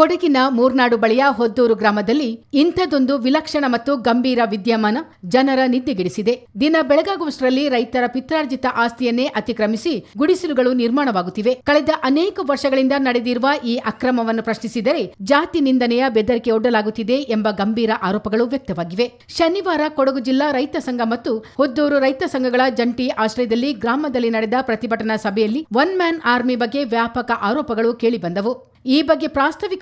ಕೊಡಗಿನ ಮೂರ್ನಾಡು ಬಳಿಯ ಹೊದ್ದೂರು ಗ್ರಾಮದಲ್ಲಿ ಇಂಥದೊಂದು ವಿಲಕ್ಷಣ ಮತ್ತು ಗಂಭೀರ ವಿದ್ಯಮಾನ ಜನರ ನಿದ್ದೆಗೆಡಿಸಿದೆ. ದಿನ ಬೆಳಗಾಗುವಷ್ಟರಲ್ಲಿ ರೈತರ ಪಿತ್ರಾರ್ಜಿತ ಆಸ್ತಿಯನ್ನೇ ಅತಿಕ್ರಮಿಸಿ ಗುಡಿಸಲುಗಳು ನಿರ್ಮಾಣವಾಗುತ್ತಿವೆ. ಕಳೆದ ಅನೇಕ ವರ್ಷಗಳಿಂದ ನಡೆದಿರುವ ಈ ಅಕ್ರಮವನ್ನು ಪ್ರಶ್ನಿಸಿದರೆ ಜಾತಿ ನಿಂದನೆಯ ಬೆದರಿಕೆ ಒಡ್ಡಲಾಗುತ್ತಿದೆ ಎಂಬ ಗಂಭೀರ ಆರೋಪಗಳು ವ್ಯಕ್ತವಾಗಿವೆ. ಶನಿವಾರ ಕೊಡಗು ಜಿಲ್ಲಾ ರೈತ ಸಂಘ ಮತ್ತು ಹೊದ್ದೂರು ರೈತ ಸಂಘಗಳ ಜಂಟಿ ಆಶ್ರಯದಲ್ಲಿ ಗ್ರಾಮದಲ್ಲಿ ನಡೆದ ಪ್ರತಿಭಟನಾ ಸಭೆಯಲ್ಲಿ ಒನ್ ಮ್ಯಾನ್ ಆರ್ಮಿ ಬಗ್ಗೆ ವ್ಯಾಪಕ ಆರೋಪಗಳು ಕೇಳಿಬಂದವು. ಈ ಬಗ್ಗೆ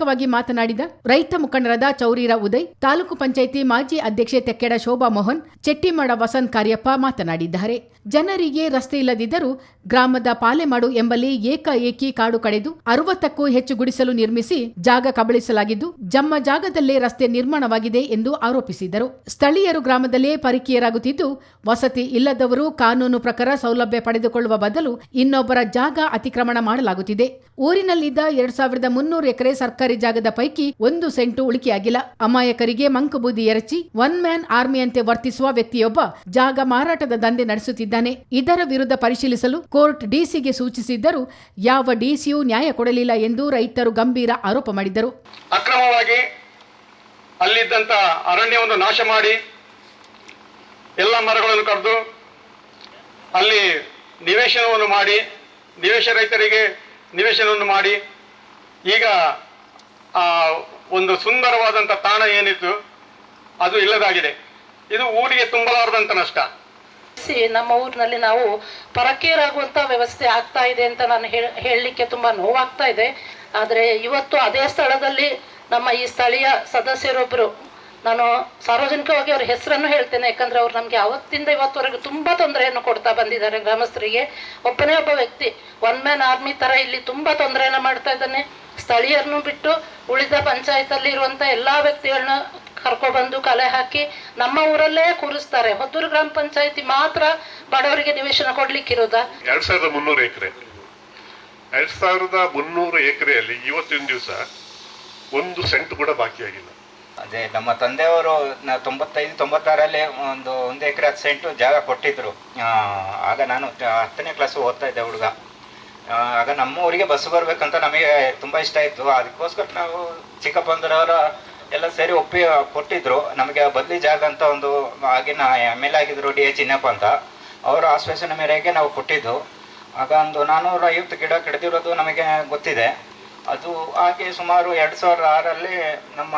ಪ್ರಾಸ್ತಾವಿಕವಾಗಿ ಮಾತನಾಡಿದ ರೈತ ಮುಖಂಡರಾದ ಚೌರೀರ ಉದಯ್, ತಾಲೂಕು ಪಂಚಾಯಿತಿ ಮಾಜಿ ಅಧ್ಯಕ್ಷೆ ತೆಕ್ಕೆಡ ಶೋಭಾ ಮೋಹನ್, ಚೆಟ್ಟಿಮಾಡ ವಸಂತ್ ಕಾರ್ಯಪ್ಪ ಮಾತನಾಡಿದ್ದಾರೆ. ಜನರಿಗೆ ರಸ್ತೆ ಇಲ್ಲದಿದ್ದರೂ ಗ್ರಾಮದ ಪಾಲೆಮಾಡು ಎಂಬಲ್ಲಿ ಏಕಾಏಕಿ ಕಾಡು ಕಡೆದು ಅರವತ್ತಕ್ಕೂ ಹೆಚ್ಚು ಗುಡಿಸಲು ನಿರ್ಮಿಸಿ ಜಾಗ ಕಬಳಿಸಲಾಗಿದ್ದು, ಜಮ್ಮ ಜಾಗದಲ್ಲೇ ರಸ್ತೆ ನಿರ್ಮಾಣವಾಗಿದೆ ಎಂದು ಆರೋಪಿಸಿದರು. ಸ್ಥಳೀಯರು ಗ್ರಾಮದಲ್ಲೇ ಪರಿಕೀಯರಾಗುತ್ತಿದ್ದು, ವಸತಿ ಇಲ್ಲದವರು ಕಾನೂನು ಪ್ರಕಾರ ಸೌಲಭ್ಯ ಪಡೆದುಕೊಳ್ಳುವ ಬದಲು ಇನ್ನೊಬ್ಬರ ಜಾಗ ಅತಿಕ್ರಮಣ ಮಾಡಲಾಗುತ್ತಿದೆ. ಊರಿನಲ್ಲಿದ್ದ ಎರಡ್ ಸಾವಿರದ ಮುನ್ನೂರು ಎಕರೆ ಸರ್ಕಾರಿ ಜಾಗದ ಪೈಕಿ ಒಂದು ಸೆಂಟು ಉಳಿಕೆಯಾಗಿಲ್ಲ. ಅಮಾಯಕರಿಗೆ ಮಂಕುಬೂದಿ ಎರಚಿ ಒನ್ ಮ್ಯಾನ್ ಆರ್ಮಿಯಂತೆ ವರ್ತಿಸುವ ವ್ಯಕ್ತಿಯೊಬ್ಬ ಜಾಗ ಮಾರಾಟದ ದಂಧೆ ನಡೆಸುತ್ತಿದ್ದಾನೆ. ಇದರ ವಿರುದ್ಧ ಪರಿಶೀಲಿಸಲು ಕೋರ್ಟ್ ಡಿಸಿಗೆ ಸೂಚಿಸಿದ್ದರೂ ಯಾವ ಡಿಸಿಯೂ ನ್ಯಾಯ ಕೊಡಲಿಲ್ಲ ಎಂದು ರೈತರು ಗಂಭೀರ ಆರೋಪ ಮಾಡಿದರು. ಅಕ್ರಮವಾಗಿ ಅಲ್ಲಿದ್ದಂತ ಅರಣ್ಯವನ್ನು ನಾಶ ಮಾಡಿ ಎಲ್ಲ ಮರಗಳನ್ನು ಕಡಿದು ಅಲ್ಲಿ ನಿವೇಶನವನ್ನು ಮಾಡಿ, ನಿವೇಶ ರೈತರಿಗೆ ನಿವೇಶನವನ್ನು ಮಾಡಿ, ಈಗ ಒಂದು ಸುಂದರವಾದಂಥ ತಾಣ ಏನಿತ್ತು, ಅದು ಇಲ್ಲದಾಗಿದೆ. ಇದು ಊರಿಗೆ ತುಂಬಲಾರದಂಥ ನಷ್ಟ. ನಮ್ಮ ಊರಿನಲ್ಲಿ ನಾವು ಪರಕೀಯರಾಗುವಂತ ವ್ಯವಸ್ಥೆ ಆಗ್ತಾ ಇದೆ ಅಂತ ನಾನು ಹೇಳ್- ಹೇಳಲಿಕ್ಕೆ ತುಂಬಾ ನೋವಾಗ್ತಾ ಇದೆ. ಆದರೆ ಇವತ್ತು ಅದೇ ಸ್ಥಳದಲ್ಲಿ ನಮ್ಮ ಈ ಸ್ಥಳೀಯ ಸದಸ್ಯರೊಬ್ಬರು ನಾನು ಸಾರ್ವಜನಿಕವಾಗಿ ಅವ್ರ ಹೆಸರನ್ನು ಹೇಳ್ತೇನೆ, ಯಾಕಂದ್ರೆ ಅವ್ರು ನಮಗೆ ಅವತ್ತಿಂದ ಇವತ್ತುವರೆಗೂ ತುಂಬಾ ತೊಂದರೆಯನ್ನು ಕೊಡ್ತಾ ಬಂದಿದ್ದಾರೆ ಗ್ರಾಮಸ್ಥರಿಗೆ. ಒಬ್ಬನೇ ಒಬ್ಬ ವ್ಯಕ್ತಿ ಒನ್ ಮ್ಯಾನ್ ಆರ್ಮಿ ತರ ಇಲ್ಲಿ ತುಂಬಾ ತೊಂದರೆಯನ್ನು ಮಾಡ್ತಾ ಇದ್ದಾನೆ. ಸ್ಥಳೀಯರನ್ನು ಬಿಟ್ಟು ಉಳಿದ ಪಂಚಾಯತಲ್ಲಿ ಇರುವಂತ ಎಲ್ಲಾ ವ್ಯಕ್ತಿಗಳನ್ನ ಕರ್ಕೊಬಂದು ಕಲೆ ಹಾಕಿ ನಮ್ಮ ಊರಲ್ಲೇ ಕೂರಿಸ್ತಾರೆ. ಹೊದ್ದೂರು ಗ್ರಾಮ ಪಂಚಾಯತಿ ಮಾತ್ರ ಬಡವರಿಗೆ ನಿವೇಶನ ಕೊಡ್ಲಿಕ್ಕಿರೋದಾ? ಎರಡ್ ಸಾವಿರದ ಮುನ್ನೂರು ಎಕರೆ. ಎರಡ್ ಸಾವಿರದ ಮುನ್ನೂರು ಎಕರೆಯಲ್ಲಿ ಇವತ್ತಿನ ದಿವಸ ಒಂದು ಸೆಂಟ್ ಕೂಡ ಬಾಕಿಯಾಗಿಲ್ಲ. ಅದೇ ನಮ್ಮ ತಂದೆಯವರು ತೊಂಬತ್ತೈದು, ತೊಂಬತ್ತಾರಲ್ಲಿ ಒಂದು ಒಂದು ಎಕರೆ ಹತ್ತು ಸೆಂಟು ಜಾಗ ಕೊಟ್ಟಿದ್ದರು ಆಗ ನಾನು ಹತ್ತನೇ ಕ್ಲಾಸ್ ಓದ್ತಾ ಇದ್ದೆ ಹುಡುಗ. ಆಗ ನಮ್ಮ ಊರಿಗೆ ಬಸ್ ಬರಬೇಕಂತ ನಮಗೆ ತುಂಬ ಇಷ್ಟ ಇತ್ತು. ಅದಕ್ಕೋಸ್ಕರ ನಾವು ಚಿಕ್ಕಪ್ಪಂದರವರ ಎಲ್ಲ ಸೇರಿ ಒಪ್ಪಿ, ಕೊಟ್ಟಿದ್ರು. ನಮಗೆ ಬದಲಿ ಜಾಗ ಅಂತ ಒಂದು ಆಗಿನ ಎಂ ಎಲ್ ಆಗಿದ್ರು ಡಿ ಎ ಚಿನ್ನಪ್ಪ ಅಂತ. ಅವರ ಆಶ್ವಾಸನೆ ಮೇರೆಗೆ ನಾವು ಕೊಟ್ಟಿದ್ದು. ಆಗ ಒಂದು ನಾನ್ನೂರ ಐವತ್ತು ಗಿಡ ಕಡಿದಿರೋದು ನಮಗೆ ಗೊತ್ತಿದೆ. ಅದು ಹಾಗೆ ಸುಮಾರು ಎರಡು ಸಾವಿರದ ಆರಲ್ಲಿ ನಮ್ಮ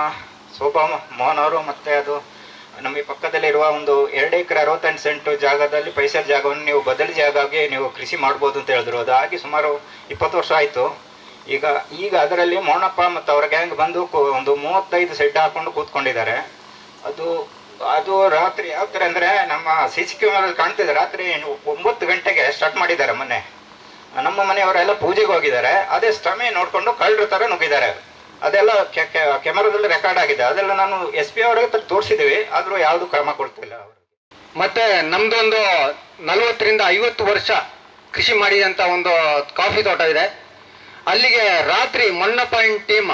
ಶೋಭಾ ಮೋಹನ್ ಅವರು ಮತ್ತೆ ಅದು ನಮಗೆ ಪಕ್ಕದಲ್ಲಿರುವ ಒಂದು ಎರಡು ಎಕರೆ ಅರವತ್ತೆಂಟು ಸೆಂಟು ಜಾಗದಲ್ಲಿ ಪೈಸರ್ ಜಾಗವನ್ನು ನೀವು ಬದಲಿ ಜಾಗಕ್ಕೆ ನೀವು ಕೃಷಿ ಮಾಡ್ಬೋದು ಅಂತ ಹೇಳಿದ್ರು. ಅದು ಆಗಿ ಸುಮಾರು ಇಪ್ಪತ್ತು ವರ್ಷ ಆಯಿತು. ಈಗ ಈಗ ಅದರಲ್ಲಿ ಮೋಣಪ್ಪ ಮತ್ತು ಅವರ ಗ್ಯಾಂಗ್ ಬಂದು ಒಂದು ಮೂವತ್ತೈದು ಸೆಡ್ ಹಾಕೊಂಡು ಕೂತ್ಕೊಂಡಿದ್ದಾರೆ. ಅದು ಅದು ರಾತ್ರಿ ಯಾವ ಥರ ಅಂದರೆ ನಮ್ಮ ಸಿ ಸಿ ಕ್ಯಾಮರಲ್ಲಿ ಕಾಣ್ತಿದೆ. ರಾತ್ರಿ ಒಂಬತ್ತು ಗಂಟೆಗೆ ಸ್ಟಾರ್ಟ್ ಮಾಡಿದ್ದಾರೆ ಮೊನ್ನೆ. ನಮ್ಮ ಮನೆಯವರೆಲ್ಲ ಪೂಜೆಗೆ ಹೋಗಿದ್ದಾರೆ. ಅದೇ ಸ್ಟಮೆ ನೋಡಿಕೊಂಡು ಕಳ್ಳರ ಥರ ನುಗ್ಗಿದ್ದಾರೆ. ಅದೆಲ್ಲ ಕ್ಯಾಮರಾದಲ್ಲಿ ರೆಕಾರ್ಡ್ ಆಗಿದೆ. ಅದೆಲ್ಲ ನಾನು ಎಸ್ ಪಿ ಅವರಿಗೆ ತೋರಿಸಿದ್ದೀವಿ ಆದರೂ ಯಾವುದು ಕ್ರಮ ಕೊಡ್ತಿಲ್ಲ ಮತ್ತೆ ನಮ್ದೊಂದು ನಲವತ್ತರಿಂದ ಐವತ್ತು ವರ್ಷ ಕೃಷಿ ಮಾಡಿದಂಥ ಒಂದು ಕಾಫಿ ತೋಟ ಇದೆ. ಅಲ್ಲಿಗೆ ರಾತ್ರಿ ಮೊನ್ನ ಪಾಯಿಂಟ್ ಟೀಮ್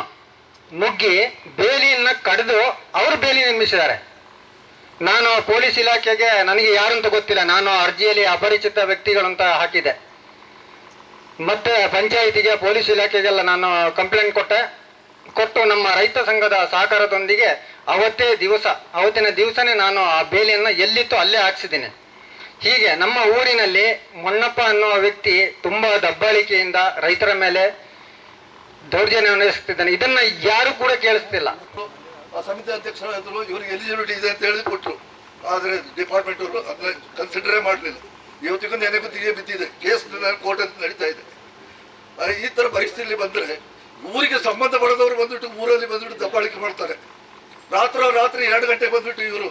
ನುಗ್ಗಿ ಬೇಲಿಯನ್ನ ಕಡಿದು ಅವರು ಬೇಲಿ ನಿರ್ಮಿಸಿದ್ದಾರೆ. ನಾನು ಪೊಲೀಸ್ ಇಲಾಖೆಗೆ ನನಗೆ ಯಾರಂತ ಗೊತ್ತಿಲ್ಲ. ನಾನು ಅರ್ಜಿಯಲ್ಲಿ ಅಪರಿಚಿತ ವ್ಯಕ್ತಿಗಳು ಅಂತ ಹಾಕಿದೆ ಮತ್ತೆ ಪಂಚಾಯಿತಿಗೆ, ಪೊಲೀಸ್ ಇಲಾಖೆಗೆಲ್ಲ ನಾನು ಕಂಪ್ಲೇಂಟ್ ಕೊಟ್ಟೆ. ಕೊಟ್ಟು ನಮ್ಮ ರೈತ ಸಂಘದ ಸಹಕಾರದೊಂದಿಗೆ ಅವತ್ತೇ ದಿವಸ, ಅವತ್ತಿನ ದಿವಸನೇ ನಾನು ಆ ಬೇಲಿಯನ್ನು ಎಲ್ಲಿತ್ತು ಅಲ್ಲೇ ಹಾಕ್ಸಿದ್ದೀನಿ. ಹೀಗೆ ನಮ್ಮ ಊರಿನಲ್ಲಿ ಮೊನ್ನಪ್ಪ ಅನ್ನೋ ವ್ಯಕ್ತಿ ತುಂಬಾ ದಬ್ಬಾಳಿಕೆಯಿಂದ ರೈತರ ಮೇಲೆ ದೌರ್ಜನ್ಯ ನಡೆಸ್ತಿದ್ದಾನೆ ಇದನ್ನ ಯಾರು ಕೂಡ ಕೇಳಿಸ್ತಿಲ್ಲ. ಸಮಿತಿ ಅಧ್ಯಕ್ಷರು ಇವರಿಗೆ ಎಲಿಜಿಬಿಲಿಟಿ ಇದೆ ಅಂತ ಹೇಳಿ ಕೊಟ್ಟರು ಆದರೆ ಡಿಪಾರ್ಟ್ಮೆಂಟ್ ಅವರು ಅದನ್ನ ಕನ್ಸಿಡರೇ ಮಾಡಲಿಲ್ಲ. ಇವತ್ತಿಗೂ ನೆನೆ ಗುತ್ತಿಗೆ ಬಿದ್ದಿದೆ. ಕೇಸ್ ಕೋರ್ಟ್ ಅಂತ ನಡೀತಾ ಇದೆ. ಈ ಥರ ಪರಿಸ್ಥಿತಿಯಲ್ಲಿ ಬಂದರೆ ಊರಿಗೆ ಸಂಬಂಧಪಡದವರು ಬಂದ್ಬಿಟ್ಟು ಊರಲ್ಲಿ ಬಂದ್ಬಿಟ್ಟು ದಬ್ಬಾಳಿಕೆ ಮಾಡ್ತಾರೆ ರಾತ್ರೋ ರಾತ್ರಿ ಎರಡು ಗಂಟೆ ಬಂದ್ಬಿಟ್ಟು ಇವರು.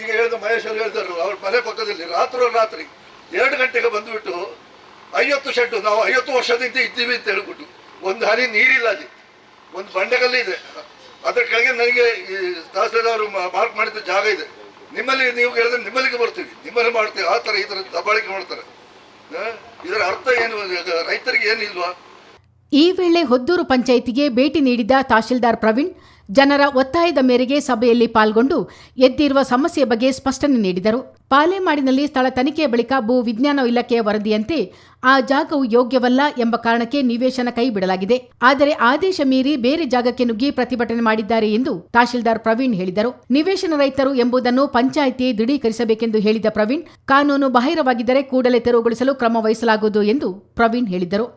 ಈಗ ಹೇಳಿದ ಮಹೇಶ್ ಅವರು ಹೇಳಿದರು ಅವ್ರ ಮನೆ ಪಕ್ಕದಲ್ಲಿ ರಾತ್ರೋ ರಾತ್ರಿ ಎರಡು ಗಂಟೆಗೆ ಬಂದ್ಬಿಟ್ಟು ಐವತ್ತು ಶೆಡ್ಡು ನಾವು ಐವತ್ತು ವರ್ಷದಿಂದ ಇದ್ದೀವಿ ಅಂತ ಹೇಳ್ಬಿಟ್ಟು, ಒಂದು ಹನಿ ನೀರಿಲ್ಲ ಅಲ್ಲಿ. ಒಂದು ಬಂಡೆಗಲ್ಲಿ ಇದೆ. ಅದ್ರ ಕೆಳಗೆ ನನಗೆ ಈ ತಹಸೀಲ್ದಾರ್ ಮಾರ್ಕ್ ಮಾಡಿದ ಜಾಗ ಇದೆ. ನಿಮ್ಮಲ್ಲಿ ನೀವು ಹೇಳಿದ್ರೆ ನಿಮ್ಮಲ್ಲಿಗೆ ಬರ್ತೀವಿ. ನಿಮ್ಮಲ್ಲಿ ಮಾಡ್ತೀವಿ. ಆ ಥರ ಈ ಥರ ದಬ್ಬಾಳಿಕೆ ಮಾಡ್ತಾರೆ? ಇದರ ಅರ್ಥ ಏನು? ರೈತರಿಗೆ ಏನಿಲ್ವಾ? ಈ ವೇಳೆ ಹೊದ್ದೂರು ಪಂಚಾಯಿತಿಗೆ ಭೇಟಿ ನೀಡಿದ ತಹಶೀಲ್ದಾರ್ ಪ್ರವೀಣ್ ಜನರ ಒತ್ತಾಯದ ಮೇರೆಗೆ ಸಭೆಯಲ್ಲಿ ಪಾಲ್ಗೊಂಡು ಎದ್ದಿರುವ ಸಮಸ್ಯೆ ಬಗ್ಗೆ ಸ್ಪಷ್ಟನೆ ನೀಡಿದರು. ಪಾಲೇಮಾಡಿನಲ್ಲಿ ಸ್ಥಳ ತನಿಖೆ ಬಳಿಕ ಭೂ ವಿಜ್ಞಾನ ಇಲಾಖೆಯ ವರದಿಯಂತೆ ಆ ಜಾಗವು ಯೋಗ್ಯವಲ್ಲ ಎಂಬ ಕಾರಣಕ್ಕೆ ನಿವೇಶನ ಕೈ ಬಿಡಲಾಗಿದೆ ಆದರೆ ಆದೇಶ ಮೀರಿ ಬೇರೆ ಜಾಗಕ್ಕೆ ನುಗ್ಗಿ ಪ್ರತಿಭಟನೆ ಮಾಡಿದ್ದಾರೆ ಎಂದು ತಹಶೀಲ್ದಾರ್ ಪ್ರವೀಣ್ ಹೇಳಿದರು. ನಿವೇಶನ ರೈತರು ಎಂಬುದನ್ನು ಪಂಚಾಯಿತಿ ದೃಢೀಕರಿಸಬೇಕೆಂದು ಹೇಳಿದ ಪ್ರವೀಣ್, ಕಾನೂನು ಬಾಹಿರವಾಗಿದ್ದರೆ ಕೂಡಲೇ ತೆರವುಗೊಳಿಸಲು ಕ್ರಮ ವಹಿಸಲಾಗುವುದು ಎಂದು ಪ್ರವೀಣ್ ಹೇಳಿದರು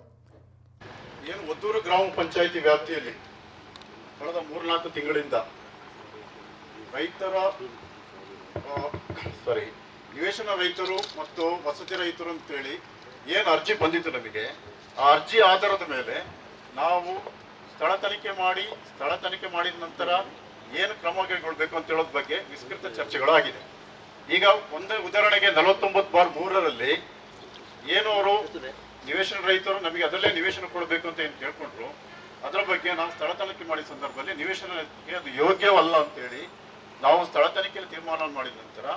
ಏನು ಒದ್ದೂರು ಗ್ರಾಮ ಪಂಚಾಯಿತಿ ವ್ಯಾಪ್ತಿಯಲ್ಲಿ ಕಳೆದ ಮೂರ್ನಾಲ್ಕು ತಿಂಗಳಿಂದ ರೈತರ ಸಾರಿ ನಿವೇಶನ ರೈತರು ಮತ್ತು ವಸತಿ ರೈತರು ಅಂತೇಳಿ ಏನು ಅರ್ಜಿ ಬಂದಿತ್ತು ನಮಗೆ, ಆ ಅರ್ಜಿ ಆಧಾರದ ಮೇಲೆ ನಾವು ಸ್ಥಳ ತನಿಖೆ ಮಾಡಿ, ಸ್ಥಳ ತನಿಖೆ ಮಾಡಿದ ನಂತರ ಏನು ಕ್ರಮ ಕೈಗೊಳ್ಬೇಕು ಅಂತ ಹೇಳೋದ್ ಬಗ್ಗೆ ವಿಸ್ತೃತ ಚರ್ಚೆಗಳಾಗಿದೆ. ಈಗ ಒಂದೇ ಉದಾಹರಣೆಗೆ ನಲವತ್ತೊಂಬತ್ತು ಬಾರ್ ಮೂರರಲ್ಲಿ ಏನು ಅವರು ನಿವೇಶನ ರೈತರು ನಮಗೆ ಅದರಲ್ಲೇ ನಿವೇಶನ ಕೊಡಬೇಕು ಅಂತ ಏನು ಕೇಳ್ಕೊಂಡ್ರು ಅದರ ಬಗ್ಗೆ ನಾವು ಸ್ಥಳ ತನಿಖೆ ಮಾಡಿದ ಸಂದರ್ಭದಲ್ಲಿ ನಿವೇಶನಕ್ಕೆ ಅದು ಯೋಗ್ಯವಲ್ಲ ಅಂತೇಳಿ ನಾವು ಸ್ಥಳ ತನಿಖೆಯಲ್ಲಿ ತೀರ್ಮಾನ ಮಾಡಿದ ನಂತರ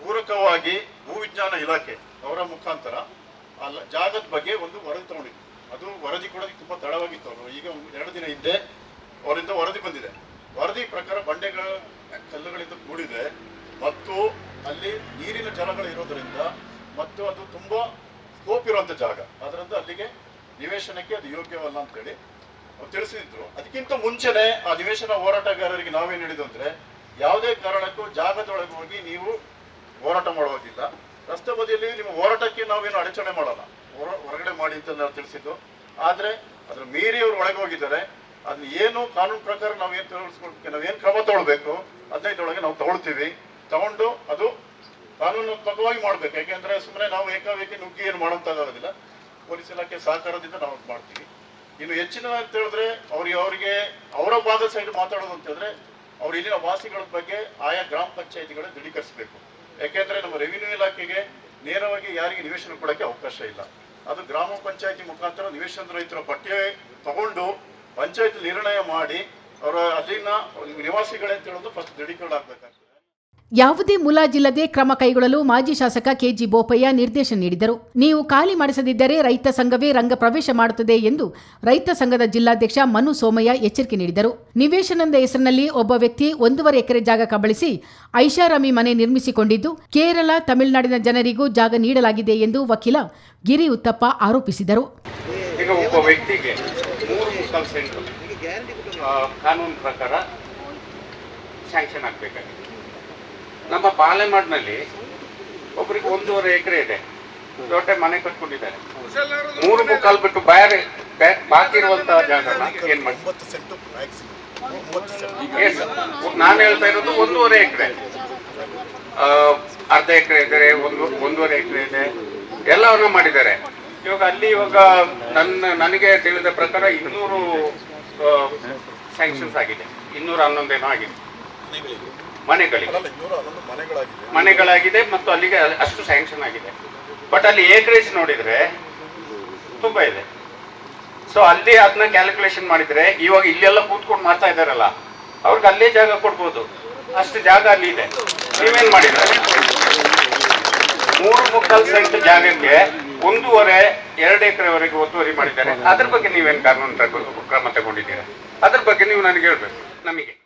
ಪೂರಕವಾಗಿ ಭೂವಿಜ್ಞಾನ ಇಲಾಖೆ ಅವರ ಮುಖಾಂತರ ಆ ಜಾಗದ ಬಗ್ಗೆ ಒಂದು ವರದಿ ತಗೊಂಡಿದ್ವಿ. ಅದು ವರದಿ ಕೂಡ ತುಂಬ ತಡವಾಗಿತ್ತು ಅವರು. ಈಗ ಎರಡು ದಿನ ಹಿಂದೆ ಅವರಿಂದ ವರದಿ ಬಂದಿದೆ. ವರದಿ ಪ್ರಕಾರ ಬಂಡೆಗಳ ಕಲ್ಲುಗಳಿಂದ ಕೂಡಿದೆ ಮತ್ತು ಅಲ್ಲಿ ನೀರಿನ ಜಲಗಳು ಇರೋದರಿಂದ ಮತ್ತು ಅದು ತುಂಬ ಸ್ಕೋಪ್ ಇರುವಂಥ ಜಾಗ. ಅದರಿಂದ ಅಲ್ಲಿಗೆ ನಿವೇಶನಕ್ಕೆ ಅದು ಯೋಗ್ಯವಲ್ಲ ಅಂತೇಳಿ ತಿಳಿಸಿದ್ರು ಅದಕ್ಕಿಂತ ಮುಂಚೆನೆ ಆ ನಿವೇಶನ ಹೋರಾಟಗಾರರಿಗೆ ನಾವೇನು ಹೇಳಿದ್ದು ಅಂದ್ರೆ, ಯಾವುದೇ ಕಾರಣಕ್ಕೂ ಜಾಗದೊಳಗೆ ಹೋಗಿ ನೀವು ಹೋರಾಟ ಮಾಡುವುದಿಲ್ಲ. ರಸ್ತೆ ಬದಿಯಲ್ಲಿ ನಿಮ್ಮ ಹೋರಾಟಕ್ಕೆ ನಾವೇನು ಅಡಚಣೆ ಮಾಡಲ್ಲ. ಹೊರ- ಹೊರಗಡೆ ಮಾಡಿ ಅಂತ ನಾವು ತಿಳಿಸಿದ್ದು. ಆದರೆ ಅದ್ರ ಮೀರಿ ಅವರು ಒಳಗೆ ಹೋಗಿದ್ದಾರೆ. ಅದನ್ನ ಏನು ಕಾನೂನು ಪ್ರಕಾರ ನಾವೇನು ತಿಳಿಸ್ಕೊಳ್ಬೇಕು ನಾವೇನು ಕ್ರಮ ತಗೊಳ್ಬೇಕು ಹದಿನೈದೊಳಗೆ ನಾವು ತಗೊಳ್ತೀವಿ. ತಗೊಂಡು ಅದು ಕಾನೂನಾತ್ಮಕವಾಗಿ ಮಾಡ್ಬೇಕು. ಯಾಕೆಂದ್ರೆ ಸುಮ್ಮನೆ ನಾವು ಏಕಾಏಕಿ ನುಗ್ಗಿ ಏನು ಮಾಡೋಂತಾಗೋದಿಲ್ಲ. ಪೊಲೀಸ್ ಇಲಾಖೆ ಸಹಕಾರದಿಂದ ನಾವು ಮಾಡ್ತೀವಿ. ಇನ್ನು ಹೆಚ್ಚಿನ ಅಂತ ಹೇಳಿದ್ರೆ ಅವ್ರಿಗೆ ಅವರಿಗೆ ಅವರ ಭಾಗದ ಸೈಡ್ ಮಾತಾಡೋದು ಅಂತ ಹೇಳಿದ್ರೆ ಅವ್ರ ಇಲ್ಲಿನ ವಾಸಿಗಳ ಬಗ್ಗೆ ಆಯಾ ಗ್ರಾಮ ಪಂಚಾಯತಿಗಳು ದೃಢೀಕರಿಸಬೇಕು. ಯಾಕೆಂದ್ರೆ ನಮ್ಮ ರೆವಿನ್ಯೂ ಇಲಾಖೆಗೆ ನೇರವಾಗಿ ಯಾರಿಗೆ ನಿವೇಶನ ಕೊಡೋಕ್ಕೆ ಅವಕಾಶ ಇಲ್ಲ. ಅದು ಗ್ರಾಮ ಪಂಚಾಯತಿ ಮುಖಾಂತರ ನಿವೇಶನ ರೈತರ ಪಠ್ಯ ತಗೊಂಡು ಪಂಚಾಯತ್ ನಿರ್ಣಯ ಮಾಡಿ ಅವರ ಅಲ್ಲಿನ ಅಂತ ಹೇಳೋದು ಫಸ್ಟ್ ದೃಢೀಕರಣ ಆಗ್ಬೇಕಾಗ್ತದೆ ಯಾವುದೇ ಮುಲಾಜಿಲ್ಲದೆ ಕ್ರಮ ಕೈಗೊಳ್ಳಲು ಮಾಜಿ ಶಾಸಕ ಕೆಜಿ ಬೋಪಯ್ಯ ನಿರ್ದೇಶನ ನೀಡಿದರು. ನೀವು ಖಾಲಿ ಮಾಡಿಸದಿದ್ದರೆ ರೈತ ಸಂಘವೇ ರಂಗ ಪ್ರವೇಶ ಮಾಡುತ್ತದೆ ಎಂದು ರೈತ ಸಂಘದ ಜಿಲ್ಲಾಧ್ಯಕ್ಷ ಮನು ಸೋಮಯ್ಯ ಎಚ್ಚರಿಕೆ ನೀಡಿದರು. ನಿವೇಶನದ ಹೆಸರಿನಲ್ಲಿ ಒಬ್ಬ ವ್ಯಕ್ತಿ ಒಂದೂವರೆ ಎಕರೆ ಜಾಗ ಕಬಳಿಸಿ ಐಷಾರಾಮಿ ಮನೆ ನಿರ್ಮಿಸಿಕೊಂಡಿದ್ದು, ಕೇರಳ, ತಮಿಳುನಾಡಿನ ಜನರಿಗೂ ಜಾಗ ನೀಡಲಾಗಿದೆ ಎಂದು ವಕೀಲ ಗಿರಿ ಉತ್ತಪ್ಪ ಆರೋಪಿಸಿದರು ಕಾನೂನು ಪ್ರಕಾರ ನಮ್ಮ ಪಾಲೆಮಾಡ್ನಲ್ಲಿ ಒಬ್ಬರಿಗೆ ಒಂದೂವರೆ ಎಕರೆ ಇದೆ. ದೊಡ್ಡ ಮನೆ ಕಟ್ಕೊಂಡಿದ್ದಾರೆ. ಮೂರು ಮುಕ್ಕಾಲ್ ಬಿಟ್ಟು ಬೇರೆ ಬಾಕಿ ಇರುವಂತಹ ಜಾಗ ಏನ್ ಮಾಡಿ ನಾನು ಹೇಳ್ತಾ ಇರೋದು ಒಂದೂವರೆ ಎಕರೆ. ಅರ್ಧ ಎಕರೆ ಇದ್ದಾರೆ ಒಂದು, ಒಂದೂವರೆ ಎಕರೆ ಇದೆ. ಎಲ್ಲವನ್ನೂ ಮಾಡಿದ್ದಾರೆ. ಇವಾಗ ಅಲ್ಲಿ ಇವಾಗ ನನ್ನ, ನನಗೆ ತಿಳಿದ ಪ್ರಕಾರ ಇನ್ನೂರು ಸ್ಯಾಂಕ್ಷನ್ಸ್ ಆಗಿದೆ. ಇನ್ನೂರ ಹನ್ನೊಂದೇನೋ ಆಗಿದೆ. ಮನೆಗಳಿಗೆ. ಮನೆಗಳಾಗಿದೆ. ಮತ್ತು ಅಲ್ಲಿಗೆ ಅಷ್ಟು ಸ್ಯಾಂಕ್ಷನ್ ಆಗಿದೆ. ಬಟ್ ಅಲ್ಲಿ ಏಕ್ರೇಜ್ ನೋಡಿದ್ರೆ ತುಂಬಾ ಇದೆ. ಸೊ ಅಲ್ಲಿ ಅದನ್ನ ಕ್ಯಾಲ್ಕುಲೇಷನ್ ಮಾಡಿದ್ರೆ ಇವಾಗ ಇಲ್ಲೆಲ್ಲ ಕೂತ್ಕೊಂಡು ಮಾಡ್ತಾ ಇದಾರಲ್ಲ ಅವ್ರಿಗೆ ಅಲ್ಲೇ ಜಾಗ ಕೊಡ್ಬೋದು. ಅಷ್ಟು ಜಾಗ ಅಲ್ಲಿ ಇದೆ. ನೀವೇನ್ ಮಾಡಿದ್ರೆ? ಮೂರು ಮುಕ್ಕಾಲು ಸೆಂಟ್ ಜಾಗಕ್ಕೆ ಒಂದೂವರೆ ಎರಡು ಎಕರೆವರೆಗೆ ಒತ್ತುವರಿ ಮಾಡಿದ್ದಾರೆ. ಅದ್ರ ಬಗ್ಗೆ ನೀವೇನು ಕಾನೂನು ಕ್ರಮ ತಗೊಂಡಿದ್ದೀರಾ? ಅದ್ರ ಬಗ್ಗೆ ನೀವು ನನಗೆ ಹೇಳ್ಬೇಕು ನಮಗೆ.